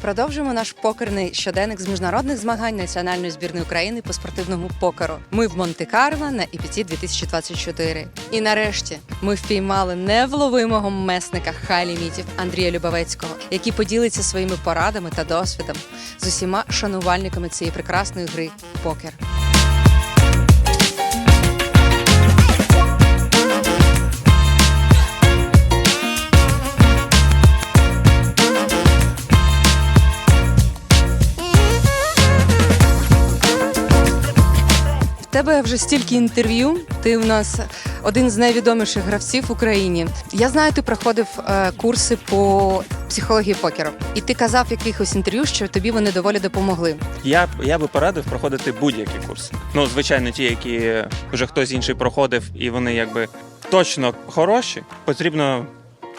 продовжуємо наш покерний щоденник з міжнародних змагань національної збірної України по спортивному покеру. Ми в Монте-Карло на ІПТ 2024. І нарешті ми впіймали невловимого месника хай-лімітів Андрія Любавецького, який поділиться своїми порадами та досвідом з усіма шанувальниками цієї прекрасної гри покер. Тебе вже стільки інтерв'ю. Ти у нас один з найвідоміших гравців в Україні. Я знаю, ти проходив е, курси по психології покеру, і ти казав в якихось інтерв'ю, що тобі вони доволі допомогли. Я, я би порадив проходити будь-які курси. Ну, звичайно, ті, які вже хтось інший проходив, і вони якби точно хороші. Потрібно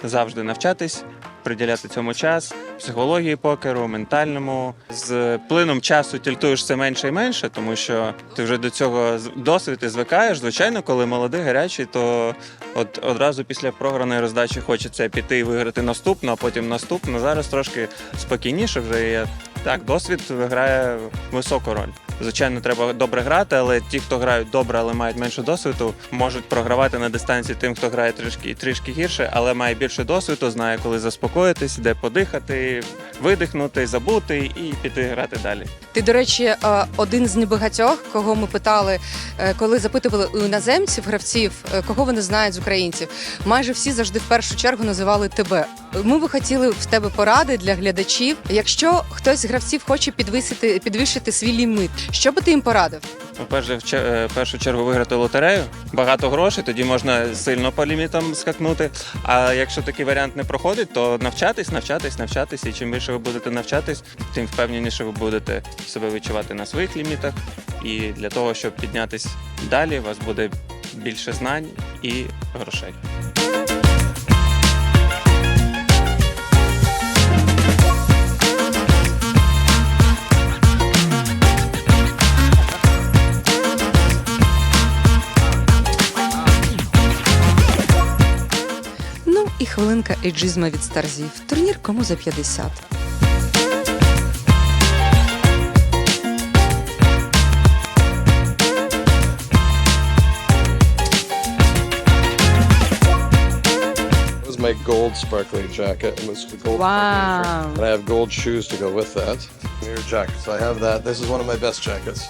завжди навчатись, приділяти цьому час, психології покеру, ментальному. З плином часу тільтуєш все менше і менше, тому що ти вже до цього досвід і звикаєш. Звичайно, коли молодий, гарячий, то от одразу після програної роздачі хочеться піти і виграти наступну, а потім наступну. Зараз трошки спокійніше вже є. Так, досвід грає високу роль. Звичайно, треба добре грати, але ті, хто грають добре, але мають менше досвіду, можуть програвати на дистанції тим, хто грає трішки трішки гірше, але має більше досвіду, знає, коли заспокоїтись, де подихати, видихнути, забути і піти грати далі. Ти, до речі, е, один з небагатьох, кого ми питали, е, коли запитували у іноземців, гравців, е, кого вони знають з українців. Майже всі завжди в першу чергу називали тебе. Ми би хотіли в тебе поради для глядачів. Якщо хтось з гравців хоче підвисити, підвищити свій лімит, що би ти їм порадив? По-перше, в че- е, в першу чергу виграти лотерею, багато грошей, тоді можна сильно по лімітам скакнути. А якщо такий варіант не проходить, то навчатись, навчатись, навчатись. І чим більше ви будете навчатись, тим впевненіше ви будете себе відчувати на своїх лімітах. І для того, щоб піднятись далі, у вас буде більше знань і грошей. хвилинка ейджизма від старзів. Турнір кому за 50. This is my gold sparkling jacket, and this is the gold Wow. sparkling shirt. And I have gold shoes to go with that. Mirror jackets. I have that. This is one of my best jackets.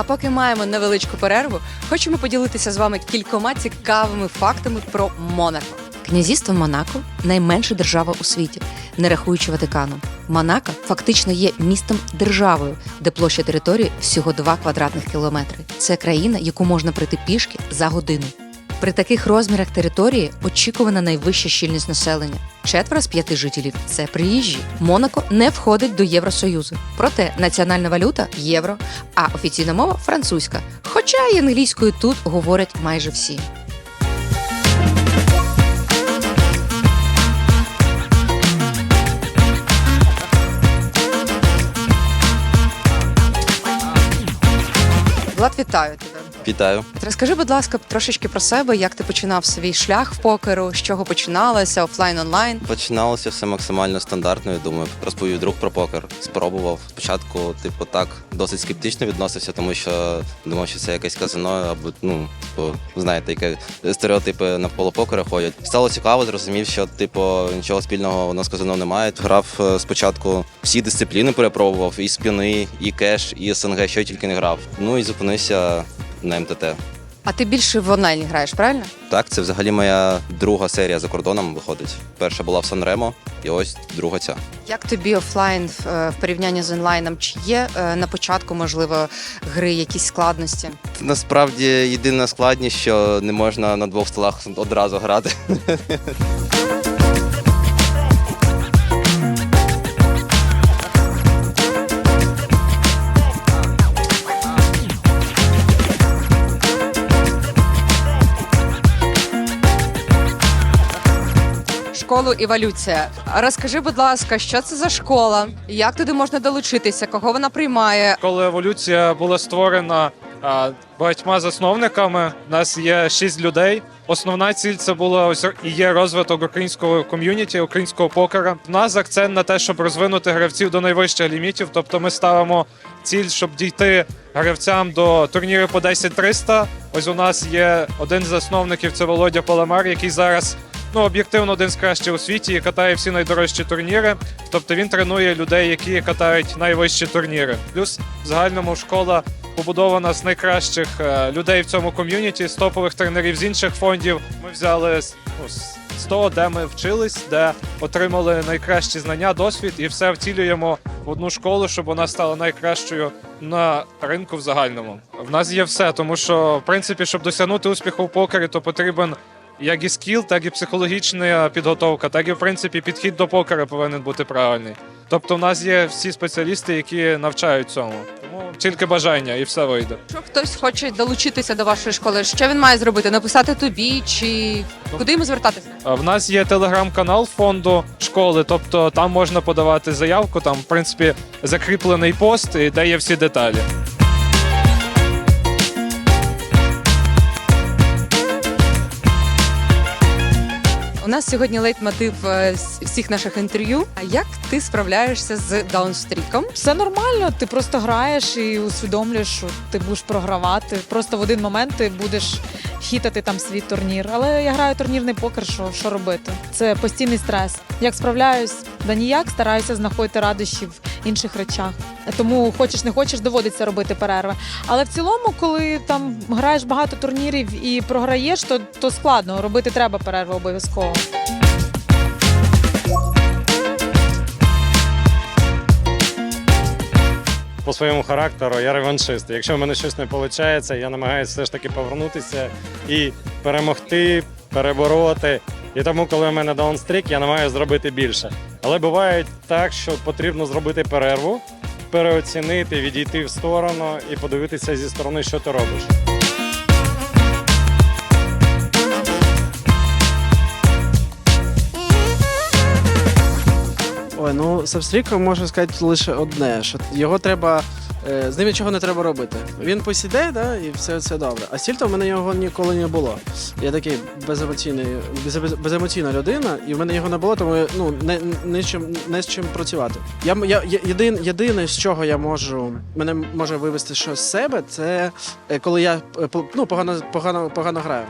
А поки маємо невеличку перерву, хочемо поділитися з вами кількома цікавими фактами про Монако. Князівство Монако найменша держава у світі, не рахуючи Ватикану. Монако фактично є містом державою, де площа території всього 2 квадратних кілометри. Це країна, яку можна пройти пішки за годину. При таких розмірах території очікувана найвища щільність населення. Четверо з п'яти жителів це приїжджі. Монако не входить до Євросоюзу. Проте національна валюта євро, а офіційна мова французька. Хоча й англійською тут говорять майже всі. Влад, вітаю. Вітаю. Розкажи, будь ласка, трошечки про себе, як ти починав свій шлях в покеру, з чого починалося, офлайн онлайн. Починалося все максимально стандартно. Я думаю, розповів друг про покер. Спробував. Спочатку, типу, так досить скептично відносився, тому що думав, що це якесь казино, або ну, типу, знаєте, яке стереотипи навколо покера ходять. Стало цікаво, зрозумів, що типу нічого спільного воно з казино немає. Грав е, спочатку всі дисципліни, перепробував і спіни, і кеш, і СНГ, що я тільки не грав. Ну і зупинився на МТТ. А ти більше в онлайні граєш, правильно? Так, це взагалі моя друга серія за кордоном виходить. Перша була в Санремо, і ось друга ця. Як тобі офлайн в, е, порівнянні з онлайном? Чи є е, на початку, можливо, гри якісь складності? Насправді єдина складність, що не можна на двох столах одразу грати. Школу еволюція. Розкажи, будь ласка, що це за школа? Як туди можна долучитися? Кого вона приймає? Коли еволюція була створена а, багатьма засновниками. У нас є шість людей. Основна ціль це була ось і є розвиток українського ком'юніті, українського покера. У нас акцент на те, щоб розвинути гравців до найвищих лімітів. Тобто ми ставимо ціль, щоб дійти гравцям до турнірів по 10-300. Ось у нас є один з засновників, це Володя Паламар, який зараз ну об'єктивно один з кращих у світі і катає всі найдорожчі турніри. Тобто він тренує людей, які катають найвищі турніри. Плюс в загальному школа побудована з найкращих е, людей в цьому ком'юніті, з топових тренерів з інших фондів. Ми взяли ну, з того, де ми вчились, де отримали найкращі знання, досвід, і все втілюємо в одну школу, щоб вона стала найкращою на ринку в загальному. В нас є все, тому що в принципі, щоб досягнути успіху в покері, то потрібен як і скіл, так і психологічна підготовка, так і в принципі підхід до покера повинен бути правильний. Тобто, в нас є всі спеціалісти, які навчають цьому. Тому тільки бажання, і все вийде. Якщо хтось хоче долучитися до вашої школи, що він має зробити? Написати тобі чи куди йому звертатися? В нас є телеграм-канал фонду школи, тобто там можна подавати заявку. Там, в принципі, закріплений пост, і де є всі деталі. Нас сьогодні лейтмотив е, всіх наших інтерв'ю. А як ти справляєшся з даунстріком? Все нормально, ти просто граєш і усвідомлюєш, що ти будеш програвати. Просто в один момент ти будеш хітати там свій турнір. Але я граю турнірний покер, що, що робити? Це постійний стрес. Як справляюсь, да ніяк стараюся знаходити радощі в інших речах. Тому хочеш не хочеш, доводиться робити перерви. Але в цілому, коли там граєш багато турнірів і програєш, то, то складно. Робити треба перерву обов'язково. по своєму характеру я реваншист. Якщо в мене щось не виходить, я намагаюся все ж таки повернутися і перемогти, перебороти. І тому, коли в мене даунстрік, я намагаюся зробити більше. Але буває так, що потрібно зробити перерву, переоцінити, відійти в сторону і подивитися зі сторони, що ти робиш. Ой, ну з можу сказати лише одне, що його треба. Е, З ним нічого не треба робити. Він посіде, да, і все це добре. А стільто в мене його ніколи не було. Я такий беземоційний, без, без- беземоційна людина, і в мене його не було, тому ну не, не, чим, не з чим працювати. Я, я, єдин, єдине, з чого я можу мене може вивести щось з себе, це е, коли я е, ну, погано, погано, погано граю.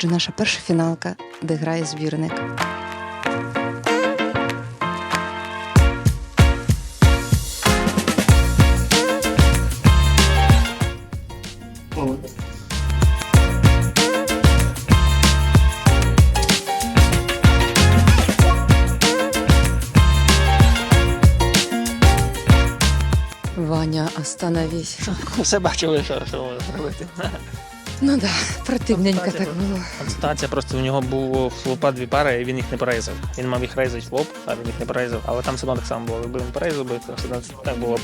Отже, наша перша фіналка, де грає збірник. Ваня, остановись. Все бачили, що, зробити. Ну да, противненько так було. Ситуація просто у нього був флопа дві пари, і він їх не порейзав. Він мав їх рейзати флоп, а він їх не порейзав. Але там все одно так само було. Якби він порейзав, би, то все одно так було б.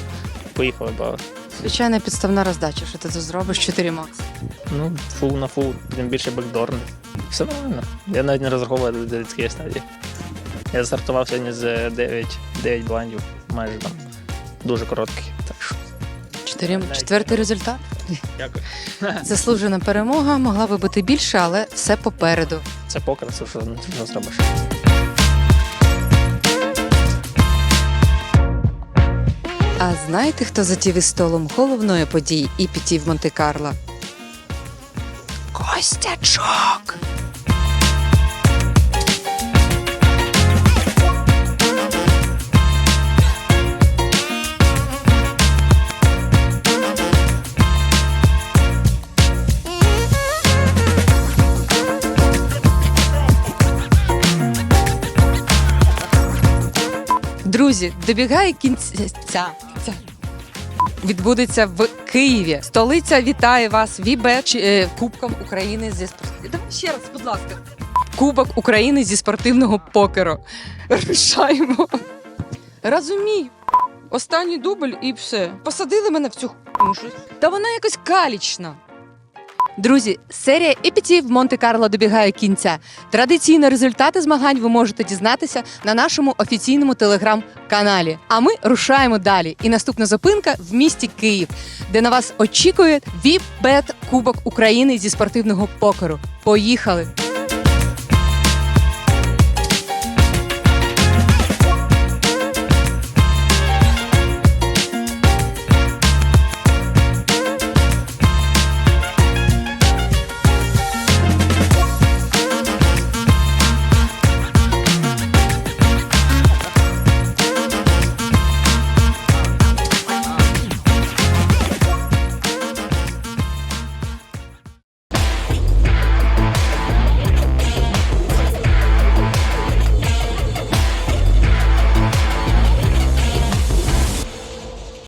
Поїхали, бо Звичайна підставна роздача, що ти тут зробиш 4 макс. ну, фул на фул, тим більше бекдорний. Все нормально. Я навіть не розраховував до до стадії. Я стартував сьогодні з 9, 9 блайндів, майже там дуже короткий. Так що, Чотири, четвертий результат. Дякую. Заслужена перемога, могла би бути більше, але все попереду. Це покер, це що не зробиш. А знаєте, хто затів із столом головної події і пітів Монте-Карло? Костячок! Друзі, добігає кінця. Відбудеться в Києві. Столиця вітає вас Вібе е, Кубком України зі спортивного. Ще раз, будь ласка. Кубок України зі спортивного покеру. Рушаємо. Розумію. Останній дубль і все. Посадили мене в цю хуйню. Та вона якось калічна. Друзі, серія епітів Монте-Карло добігає кінця. Традиційно результати змагань ви можете дізнатися на нашому офіційному телеграм-каналі. А ми рушаємо далі. І наступна зупинка в місті Київ, де на вас очікує VIP-бет Кубок України зі спортивного покеру. Поїхали!